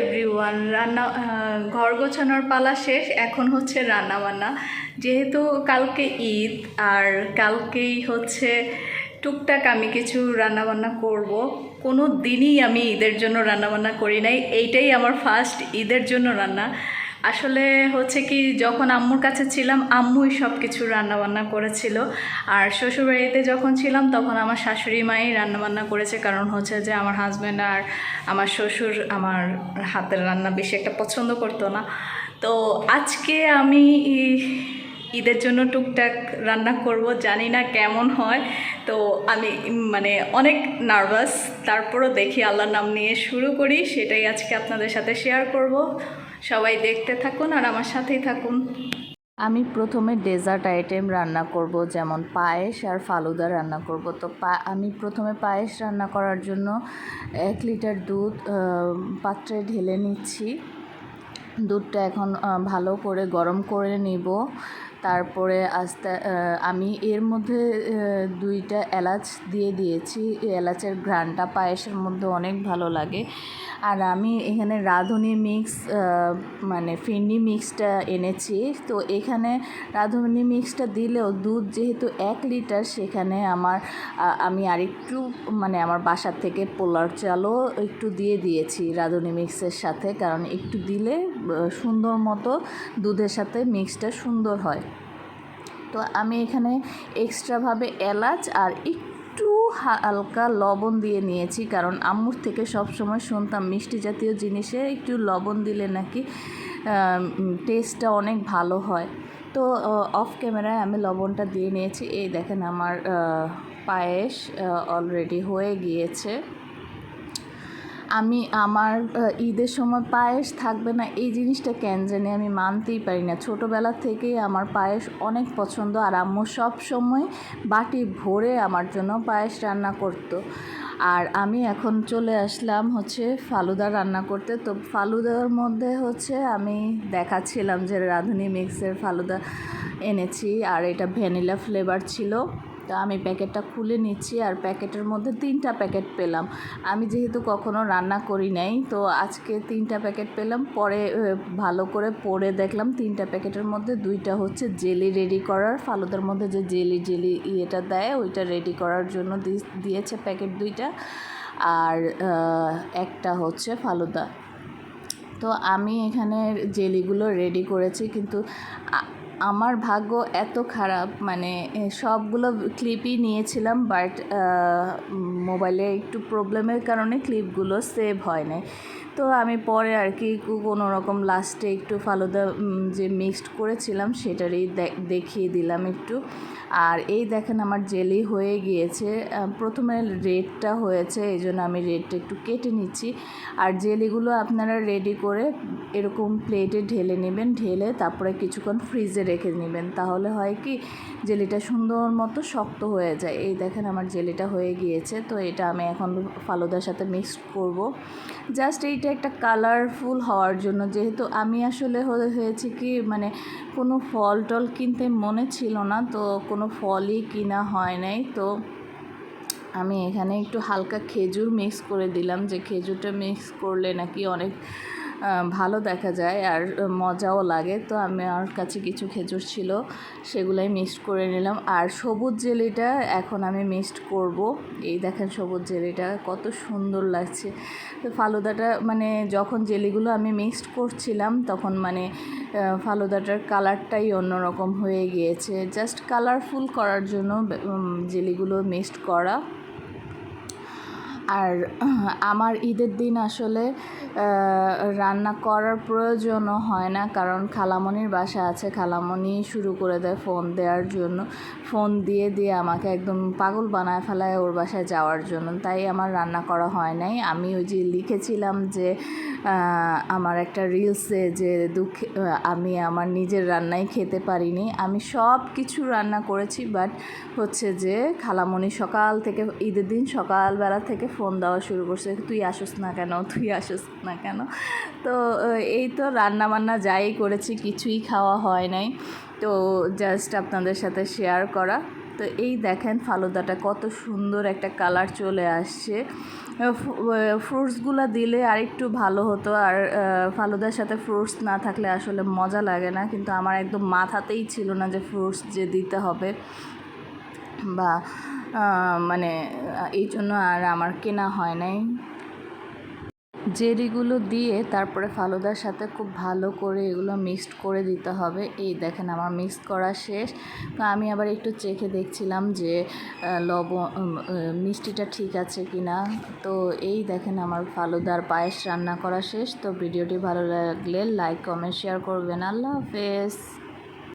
Everyone রান্না ঘর গোছানোর পালা শেষ, এখন হচ্ছে রান্না বান্না যেহেতু কালকে ঈদ, আর কালকেই হচ্ছে টুকটাক আমি কিছু রান্না বান্না করব। কোনো দিনই আমি ঈদের জন্য রান্না বান্না করি নাই, এইটাই আমার ফার্স্ট ঈদের জন্য রান্না। আসলে হচ্ছে কি, যখন আম্মুর কাছে ছিলাম, আম্মুই সব কিছু রান্নাবান্না করেছিল। আর শ্বশুরবাড়িতে যখন ছিলাম, তখন আমার শাশুড়ি মাই রান্নাবান্না করেছে। কারণ হচ্ছে যে, আমার হাজব্যান্ড আর আমার শ্বশুর আমার হাতের রান্না বেশি একটা পছন্দ করতো না। তো আজকে আমি ঈদের জন্য টুকটাক রান্না করব। জানি না কেমন হয়। তো আমি মানে অনেক নার্ভাস। তারপরও দেখি আল্লাহর নাম নিয়ে শুরু করি। সেটাই আজকে আপনাদের সাথে শেয়ার করব। সবাই দেখতে থাকুন আর আমার সাথেই থাকুন। আমি প্রথমে ডেজার্ট আইটেম রান্না করব, যেমন পায়েস আর ফালুদা রান্না করব। তো আমি প্রথমে পায়েস রান্না করার জন্য এক লিটার দুধ পাত্রে ঢেলে নিচ্ছি। দুধটা এখন ভালো করে গরম করে নিব। তারপরে আস্তে আমি এর মধ্যে দুইটা এলাচ দিয়ে দিয়েছি। এলাচের ঘ্রাণটা পায়েসের মধ্যে অনেক ভালো লাগে। আর আমি এখানে রাঁধুনি মিক্স মানে ফিন্ডি মিক্সটা এনেছি। তো এখানে রাঁধুনি মিক্সটা দিলেও দুধ যেহেতু এক লিটার, সেখানে আমার আমি আরেকটু মানে আমার বাসার থেকে পোলার চালও একটু দিয়ে দিয়েছি রাঁধুনি মিক্সের সাথে, কারণ একটু দিলে সুন্দর মতো দুধের সাথে মিক্সটা সুন্দর হয়। তো আমি এখানে এক্সট্রাভাবে এলাচ আর একটু হালকা লবণ দিয়ে নিয়েছি, কারণ আম্মুর থেকে সব সময় শুনতাম মিষ্টি জাতীয় জিনিসে একটু লবণ দিলে নাকি টেস্টটা অনেক ভালো হয়। তো অফ ক্যামেরায় আমি লবণটা দিয়ে নিয়েছি। এই দেখেন আমার পায়েস অলরেডি হয়ে গিয়েছে। আমি আমার ঈদের সময় পায়েস থাকবে না, এই জিনিসটা কেন জানি আমি মানতেই পারি না। ছোটোবেলা থেকেই আমার পায়েস অনেক পছন্দ, আর আম্মু সব সময় বাটি ভরে আমার জন্য পায়েস রান্না করতো। আর আমি এখন চলে আসলাম হচ্ছে ফালুদা রান্না করতে। তো ফালুদার মধ্যে হচ্ছে আমি দেখাচ্ছিলাম যে রাঁধুনি মিক্সের ফালুদা এনেছি, আর এটা ভ্যানিলা ফ্লেভার ছিল। তো আমি প্যাকেটটা খুলে নিচ্ছি আর প্যাকেটের মধ্যে তিনটা প্যাকেট পেলাম। আমি যেহেতু কখনো রান্না করি নাই, তো আজকে তিনটা প্যাকেট পেলাম। পরে ভালো করে পরে দেখলাম তিনটা প্যাকেটের মধ্যে দুইটা হচ্ছে জেলি রেডি করার। ফালুদার মধ্যে যে জেলি জেলি ইয়েটা দেয়, ওইটা রেডি করার জন্য দিয়েছে প্যাকেট দুইটা। আর একটা হচ্ছে ফালুদা। তো আমি এখানে জেলিগুলো রেডি করেছি, কিন্তু আমার ভাগ্য এত খারাপ মানে সবগুলো ক্লিপই নিয়েছিলাম বাট মোবাইলে একটু প্রবলেমের কারণে ক্লিপগুলো সেভ হয় নাই তো আমি পরে আর কি কোনো রকম লাস্টে একটু ফালুদা যে মিক্সড করেছিলাম, সেটারই দেখিয়ে দিলাম একটু। আর এই দেখেন আমার জেলি হয়ে গিয়েছে প্রথমে রেডটা হয়েছে, এই জন্য আমি রেডটা একটু কেটে নিচ্ছি। আর জেলিগুলো আপনারা রেডি করে এরকম প্লেটে ঢেলে নেবেন, ঢেলে তারপরে কিছুক্ষণ ফ্রিজে রেখে নেবেন। তাহলে হয় কি, জেলিটা সুন্দর মতো শক্ত হয়ে যায়। এই দেখেন আমার জেলিটা হয়ে গিয়েছে, তো এটা আমি এখন ফালুদার সাথে মিক্স করব। জাস্ট এইটা একটা কালারফুল হওয়ার জন্য, যেহেতু আমি আসলে হয়ে- হয়েছে কি মানে কোনো ফল টল কিনতে মনে ছিল না, তো কোনো ফলই কিনা হয় নাই। তো আমি এখানে একটু হালকা খেজুর মিক্স করে দিলাম। যে খেজুরটা মিক্স করলে নাকি অনেক ভালো দেখা যায় আর মজাও লাগে। তো আমি আমার কাছে কিছু খেজুর ছিল, সেগুলাই মিক্সড করে নিলাম। আর সবুজ জেলিটা এখন আমি মিক্সড করব। এই দেখেন সবুজ জেলিটা, কত সুন্দর লাগছে। তো ফালুদাটা মানে যখন জেলিগুলো আমি মিক্সড করছিলাম, তখন মানে ফালুদাটার কালারটাই অন্যরকম হয়ে গিয়েছে। জাস্ট কালারফুল করার জন্য জেলিগুলো মিক্সড করা। আর আমার ঈদের দিন আসলে রান্না করার প্রয়োজনও হয় না, কারণ খালামণির বাসা আছে। খালামণি শুরু করে দেয় ফোন দেওয়ার জন্য। ফোন দিয়ে দিয়ে আমাকে একদম পাগল বানায় ফেলায় ওর বাসায় যাওয়ার জন্য। তাই আমার রান্না করা হয় নাই। আমি ওই যে লিখেছিলাম যে আমার একটা রিলসে যে দুঃখ আমি আমার নিজের রান্নাই খেতে পারিনি। আমি সব কিছু রান্না করেছি, বাট হচ্ছে যে খালামণি সকাল থেকে, ঈদের দিন সকালবেলা থেকে ফোন দেওয়া শুরু করছে, তুই আসোস না কেন? তুই আসোস না কেন? তো এই তো রান্না বান্না যাই করেছি, কিছুই খাওয়া হয় নাই। তো জাস্ট আপনাদের সাথে শেয়ার করা। তো এই দেখেন ফালুদাটা কত সুন্দর একটা কালার চলে আসছে। ফ্রুটসগুলো দিলে আর একটু ভালো হতো। আর ফালুদার সাথে ফ্রুটস না থাকলে আসলে মজা লাগে না। কিন্তু আমার একদম মাথাতেই ছিল না যে ফ্রুটস যে দিতে হবে। বা মানে এই জন্য আর আমার কেনা হয় নাই। জেরিগুলো দিয়ে তারপরে ফালুদার সাথে খুব ভালো করে এগুলো মিক্সড করে দিতে হবে। এই দেখেন আমার মিক্স করা শেষ। তো আমি আবার একটু চেখে দেখছিলাম যে লবণ মিষ্টিটা ঠিক আছে কি না। তো এই দেখেন আমার ফালুদার পায়েস রান্না করা শেষ। তো ভিডিওটি ভালো লাগলে লাইক, কমেন্ট, শেয়ার করবেন। আল্লাহ হাফেজ।